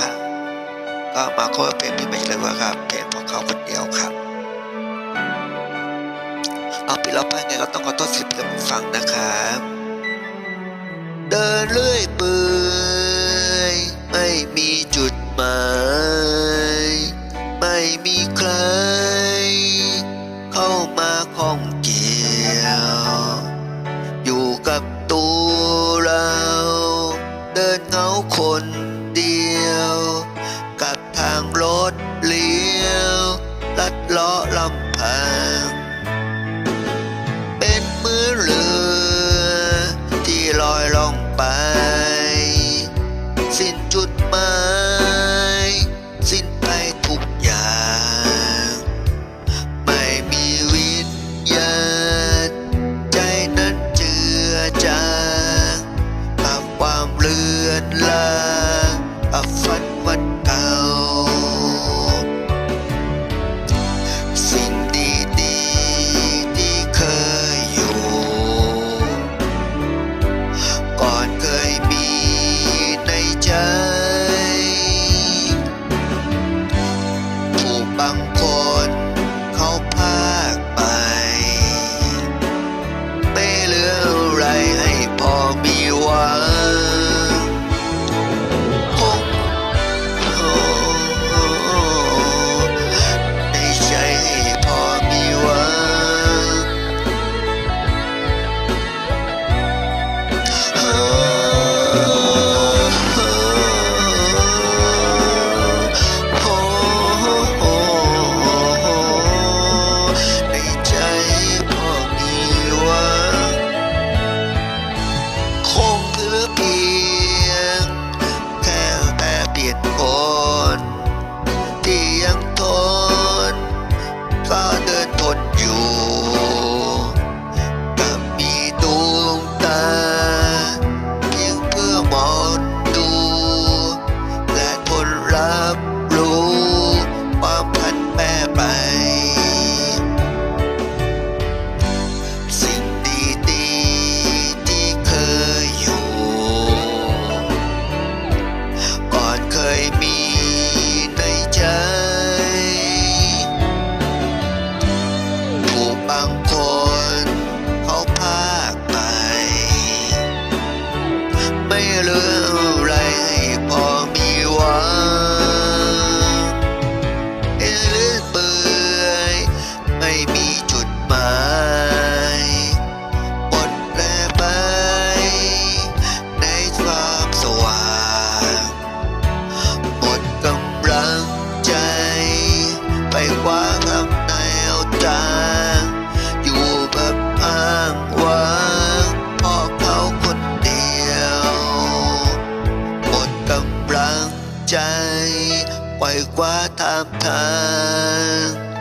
ครับ ก็มาโค้ชเพลงนี้ไปเลยว่าครับเพลงของเขาคนเดียวครับเอาปีเราไปไงก็ต้องขอโทษสิบเพื่อนฟังนะครับ เดินเรื่อยเปื่อยไม่มีจุดหมาย ลัดล้อลำพัง เป็นมือเรือที่ลอยล่อง จางอยู่แบบอ้างว้างพ่อเขาคนเดียวหมดกำลังใจไว้คว้าตามทาง